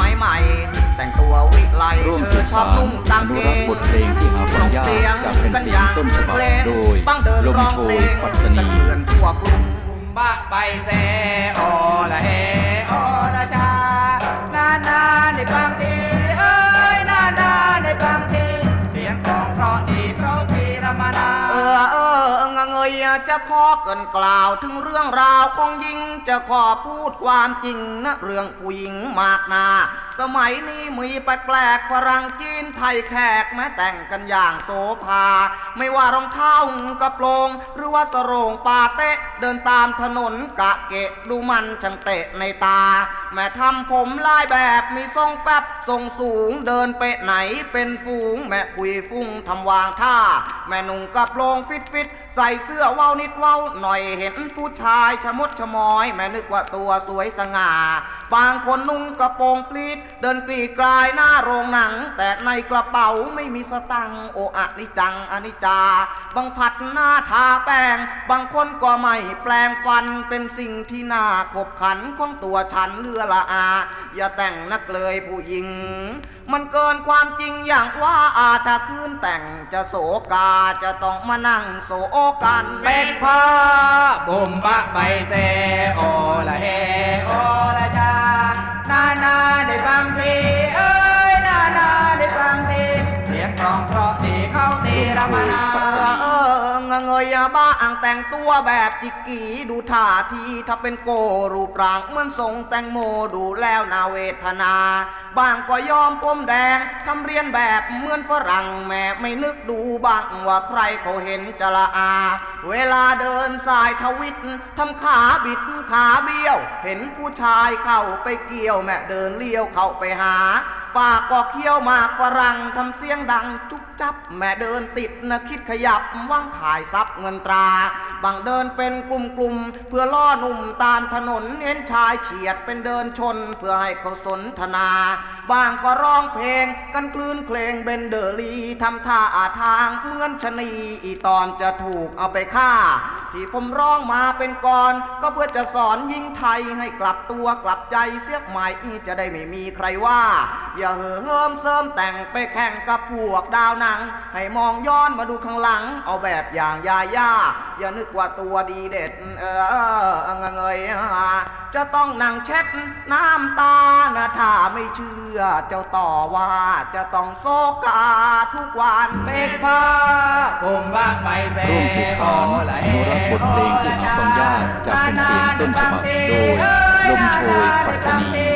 มัยใหม่ แต่งตัววิไลร่วมเธอชอบนุ่งตามเพลงบทเพลงที่หาฟังยากจะเป็นเพลงต้นฉบับโดยลมโชยปัตตานีเพื่อนทั่วกรุงบ้าใบแซ จะขอเกินกล่าวถึงเรื่องราวของหญิง จะขอพูดความจริงนะเรื่องผู้หญิงมากนา สมัยนี้มีแปลกๆฝรั่งจีนไทยแขกแม้แต่งกันอย่างโสภา ไม่ว่ารองเท้ากระโปรง หรือว่าสโรงปาเตะเดินตามถนนกะเกะดูมันช่างเตะในตา แม่ทำผมลายแบบมีทรงแฟบทรงสูงเดินเปะไหนเป็นฝูง แม่คุยฟุ้งทำวางท่า แม่นุ่งกระโปรงฟิตฟิตๆใส่เสื้อเว้านิดเว้าหน่อยเห็นผู้ชายชะมดชะมอย แม่นึกว่าตัวสวยสง่า บางคนนุ่งกระโปรงปลีด เดินกรีดกลายหน้าโรงหนัง แต่ในกระเป๋าไม่มีสตังโออะนิจังอนิจจาบางผัดหน้าทาแป้ง บางคนก็ไม่แปลงฟันเป็นสิ่งที่น่าขบขันของตัวฉันเลือละอา อย่าแต่งนักเลยผู้หญิง มันเกินความจริงอย่างว่าอาถ้าคืนแต่งจะโศกาจะต้องมานั่งโศกันเป็นพ่อบุมบะไปแซโอละเฮโอละชานานาในบางทีเอ้ยนานาในบางทีเสียงกลองเพราะดีเข้าตีรมนา เงยบ้าอ่างแต่งตัวแบบจิกกีดูท่าทีถ้าเป็นโกรูปร่างเหมือนทรงแตงโมดูแล้วนาเวทนา บางก็ยอมผมแดงทำเรียนแบบเหมือนฝรั่งแม่ไม่นึกดูบ้างว่าใครเขาเห็นจะละอา เวลาเดินสายทวิตทำขาบิดขาเบี้ยว เห็นผู้ชายเข้าไปเกี่ยวแม่เดินเลี้ยวเข้าไปหาปากก็เคี้ยวมากฝรั่งทำเสียงดังจุบจับ แม่เดินติดนะคิดขยับว่างถ่ายซับเงินตรา บางเดินเป็นกลุ่มๆเพื่อล่อหนุ่มตามถนนเห็นชายเฉียดเป็นเดินชน เพื่อให้เขาสนทนา บางก็ร้องเพลงกันคลื่นเพลงเบนเดอรีทำท่าอาทางเหมือนชนีอีตอนจะถูกเอาไปฆ่า ที่ผมร้องมาเป็นกรก็เพื่อจะสอนยิงไทยให้กลับตัวกลับใจเสียใหม่อีจะได้ไม่มีใครว่า อย่าเห่อเหิมเสริมแต่งไปแข่งกับพวกดาวหนัง ให้มองย้อนมาดูข้างหลัง เอาแบบอย่างยาย่าอย่านึกว่าตัวดีเด็ด เออเออเงยจะต้องนั่งเช็ดน้ำตานะถ้าไม่เชื่อ เจ้าต่อว่าจะต้องโซกาทุกวันเป็นพ่อบุมบะไปแซร่วมสืบโอส บทเพลงที่หาฟังยากจากแผ่นเสียงต้นฉบับโดยลมโชยปัตตานี